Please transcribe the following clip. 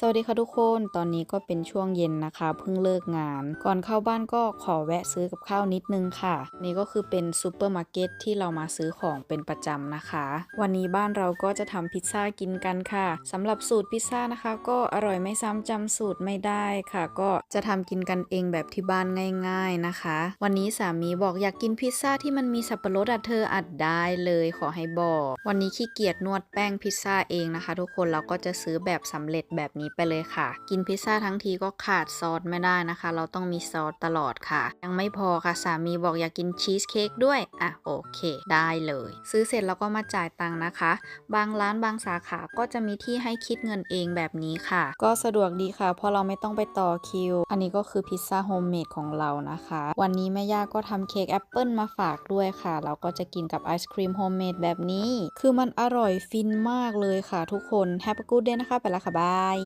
สวัสดีค่ะทุกคน ตอนนี้ก็เป็นช่วงเย็นนะคะ เพิ่งเลิกงาน ก่อนเข้าบ้านก็ขอแวะซื้อกับข้าวนิดนึงค่ะ นี่ก็คือเป็นซูเปอร์มาร์เก็ตที่เรามาซื้อของเป็นประจำนะคะ วันนี้บ้านเราก็จะทำพิซซ่ากินกันค่ะสำหรับสูตรพิซซ่านะคะ ก็อร่อยไม่ซ้ำจำสูตรไม่ได้ค่ะ ก็จะทำกินกันเองแบบที่บ้านง่าย ๆนะคะ วันนี้สามีบอกอยากกินพิซซ่าที่มันมีสับปะรดอะเธออัดได้เลยขอให้บอก วันนี้ขี้เกียจนวดแป้งพิซซ่าเองนะคะ ทุกคนเราก็จะซื้อแบบสำเร็จแบบนี้ไปเลยค่ะ กินพิซซ่าทั้งทีก็ขาดซอสไม่ได้นะคะ เราต้องมีซอสตลอดค่ะ ยังไม่พอค่ะสามีบอกอยากกินชีสเค้กด้วย อะโอเค ได้เลย ซื้อเสร็จแล้วก็มาจ่ายตังค์นะคะ บางร้านบางสาขาก็จะมีที่ให้คิดเงินเองแบบนี้ค่ะ ก็สะดวกดีค่ะเพราะเราไม่ต้องไปต่อคิว อันนี้ก็คือพิซซ่าโฮมเมดของเรานะคะ วันนี้แม่ย่าก็ทำเค้กแอปเปิลมาฝากด้วยค่ะ เราก็จะกินกับไอศครีมโฮมเมดแบบนี้ คือมันอร่อยฟินมากเลยค่ะทุกคน Have a good day นะคะ ไปละค่ะบาย